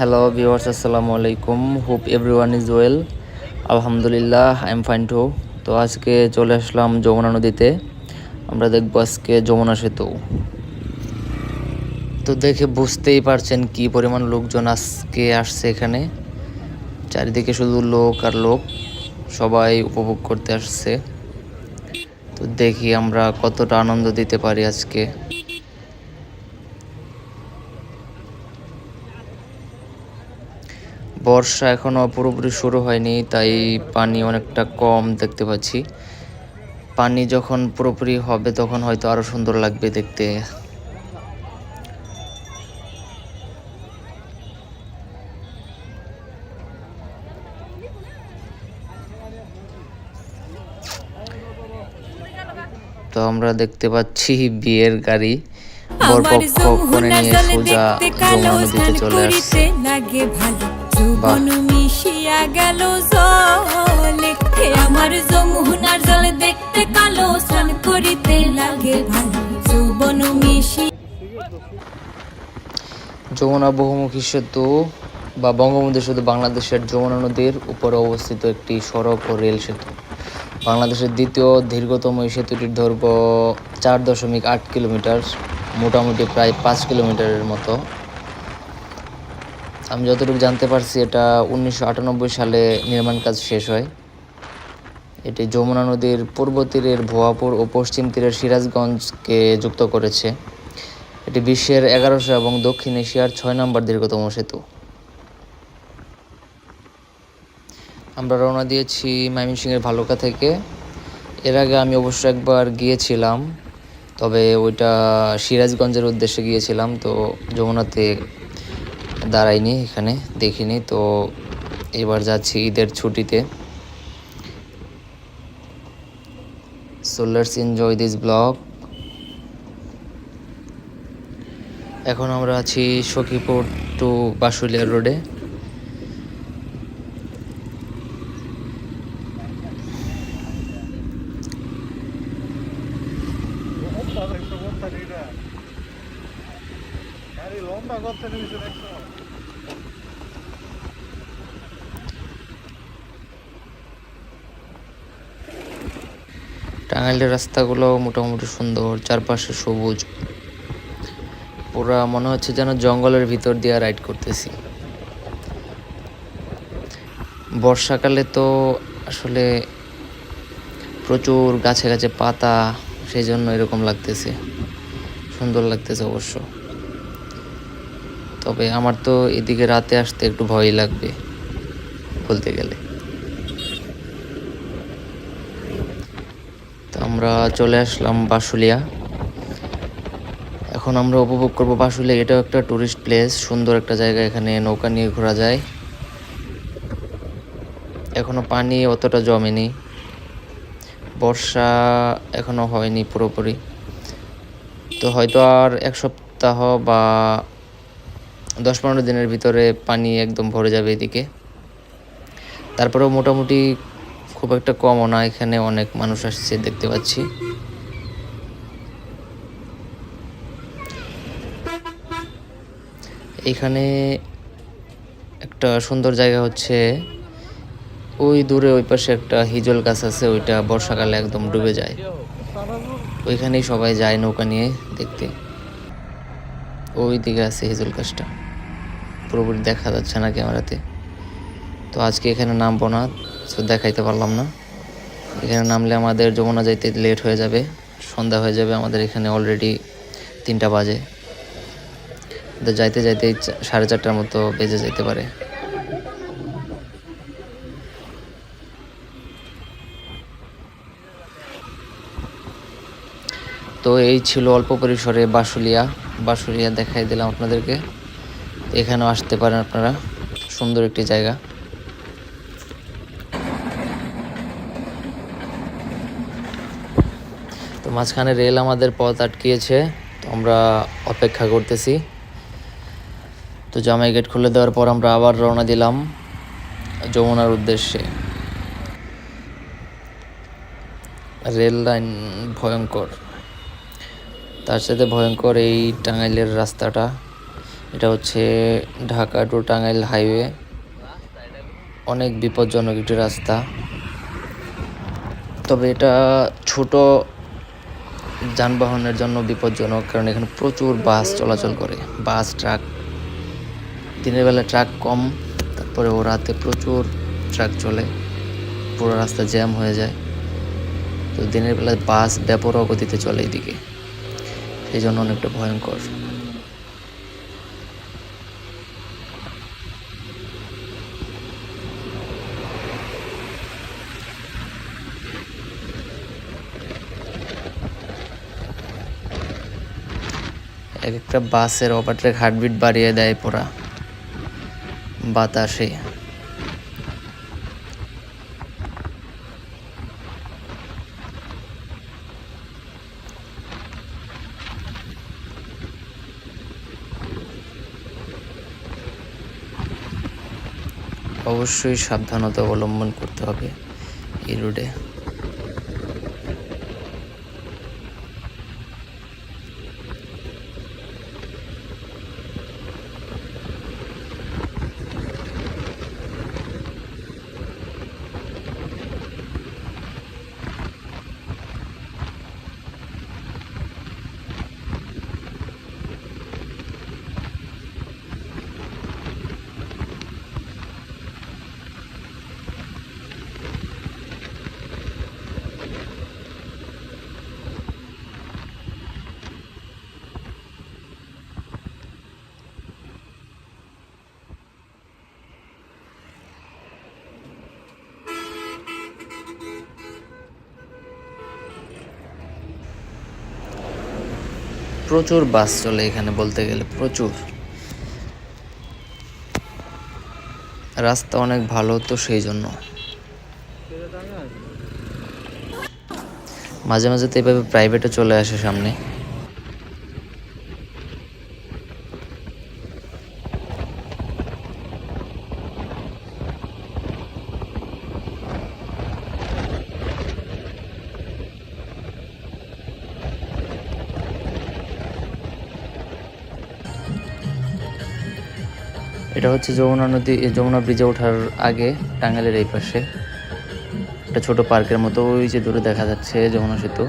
Hello viewers আসসালামু আলাইকুম hope everyone is well আলহামদুলিল্লাহ আই এম ফাইন টু তো আজকে চলে আসলাম যমুনা নদীতে। আমরা দেখব আজকে যমুনা সেতু। তো দেখে বুঝতেই পারছেন কি পরিমাণ লোকজন আজকে আসছে এখানে। চারিদিকে শুধু লোক আর লোক সবাই উপভোগ করতে আসছে। তো দেখি আমরা কতটা আনন্দ দিতে পারি আজকে। বর্ষা এখনও পুরোপুরি শুরু হয়নি তাই পানি অনেকটা কম দেখতে পাচ্ছি। পানি যখন পুরোপুরি হবে তখন হয়তো আরও সুন্দর লাগবে দেখতে। তো আমরা দেখতে পাচ্ছি বিয়ের গাড়ি। বরপক্ষ কোণে যমুনা নিয়ে সোজা দেখতে যমুনা নদীতে চলে আসছে। মিশিয়া গেল জলে হে আমার যমুনার জলে দেখতে কালো স্নান করিতে লাগে ভালো। যৌবন মিশি যমুনা বহুমুখী সেতু বা বঙ্গবন্ধু সেতু বাংলাদেশের যমুনা নদীর উপরে অবস্থিত একটি সড়ক ও রেল সেতু। বাংলাদেশের দ্বিতীয় দীর্ঘতম এই সেতুটির দৈর্ঘ্য চার দশমিক আট কিলোমিটার মোটামুটি প্রায় পাঁচ কিলোমিটারের মতো। আমি যতটুকু জানতে পারছি, এটা উনিশশো আটানব্বই সালে নির্মাণ কাজ শেষ হয়। এটি যমুনা নদীর পূর্ব তীরের ভুয়াপুর ও পশ্চিম তীরের সিরাজগঞ্জকে যুক্ত করেছে। এটি বিশ্বের এগারোশো এবং দক্ষিণ এশিয়ার ছয় নম্বর দীর্ঘতম সেতু। আমরা রওনা দিয়েছি ময়মনসিংহের ভালুকা থেকে। এর আগে আমি অবশ্য একবার গিয়েছিলাম, তবে ওইটা সিরাজগঞ্জের উদ্দেশ্যে গিয়েছিলাম, তো যমুনাতে দাঁড়াইনি, এখানে দেখিনি। তো এবার যাচ্ছি ঈদের ছুটিতে। So let's enjoy this blog এখন আমরা আছি সখীপুর টু বাসুলিয়া রোডে টাঙ্গাইলের রাস্তাগুলো মোটামুটি সুন্দর, চারপাশে সবুজ। পুরা মনে হচ্ছে যেন জঙ্গলের ভিতর দিয়ে রাইড করতেছি। বর্ষাকালে তো আসলে প্রচুর গাছে গাছে পাতা সেই জন্য এরকম লাগতেছে। সুন্দর লাগতেছে অবশ্য। তবে আমার তো এদিকে রাতে আসতে একটু ভয়ই লাগবে, বলতে গেলে। তো আমরা চলে আসলাম বাসুলিয়া। এখন আমরা উপভোগ করব বাসুলিয়া। এটাও একটা টুরিস্ট প্লেস সুন্দর একটা জায়গা, এখানে নৌকা নিয়ে ঘোরা যায়। এখনও পানি অতটা জমেনি। বর্ষা এখনও হয়নি পুরোপুরি। তো হয়তো আর এক সপ্তাহ বা দশ পনেরো দিনের ভিতরে পানি একদম ভরে যাবে এদিকে। তারপরেও মোটামুটি খুব একটা কমও না, এখানে অনেক মানুষ আসছে দেখতে পাচ্ছি। এখানে একটা সুন্দর জায়গা হচ্ছে, ওই দূরে ওই পাশে একটা হিজল গাছ আছে, ওইটা বর্ষাকালে একদম ডুবে যায়। ওইখানেই সবাই যায় নৌকা নিয়ে দেখতে। ওই দিকে আছে হিজল গাছটা পুরোপুরি দেখা যাচ্ছে না ক্যামেরাতে। তো আজকে এখানে নামবো না, তো দেখাইতে পারলাম না। এখানে নামলে আমাদের যমুনা যাইতে লেট হয়ে যাবে, সন্ধ্যা হয়ে যাবে, আমাদের এখানে অলরেডি তিনটা বাজে। তো যাইতে যাইতে সাড়ে চারটার মতো বেজে যেতে পারে। তো এই ছিল অল্প পরিসরে বাসুলিয়া। বাসুলিয়া দেখাই দিলাম আপনাদেরকে। এখানেও আসতে পারেন আপনারা। সুন্দর একটি জায়গা। তো মাঝখানে রেল আমাদের পথ আটকিয়েছে। তো আমরা অপেক্ষা করতেছি। তো জামাই গেট খুলে দেওয়ার পর আমরা আবার রওনা দিলাম যমুনার উদ্দেশ্যে। রেল লাইন ভয়ঙ্কর। তার সাথে ভয়ঙ্কর এই টাঙ্গাইলের রাস্তাটা। এটা হচ্ছে ঢাকা টু টাঙ্গাইল হাইওয়ে। অনেক বিপজ্জনক একটি রাস্তা। তবে এটা ছোট যানবাহনের জন্য বিপজ্জনক, কারণ এখানে প্রচুর বাস চলাচল করে। বাস, ট্রাক, দিনের বেলা ট্রাক কম তারপরে ও রাতে প্রচুর ট্রাক চলে। পুরো রাস্তা জ্যাম হয়ে যায়। তো দিনের বেলা বাস ব্যাপরও গতিতে চলে এইদিকে সেই জন্য অনেকটা ভয়ঙ্কর। এক একটা বাসের ওভারটেক হার্টবিট বাড়িয়ে দেয় পুরা। বাতাসে। অবশ্যই সাবধানতা অবলম্বন করতে হবে এই রোডে। প্রচুর বাস চলে এখানে বলতে গেলে, প্রচুর। রাস্তা অনেক ভালো তো সেই জন্য। মাঝে মাঝে তো এভাবে প্রাইভেটে চলে আসে সামনে। এটা হচ্ছে যমুনা নদী যমুনা ব্রিজে ওঠার আগে টাঙ্গাইলের এই পাশে। একটা ছোট পার্কের মতো, ওই যে দূরে দেখা যাচ্ছে যমুনা সেতু।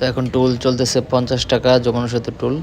তো এখন টুল চলতেছে পঞ্চাশ টাকা যমুনা সেতু টোল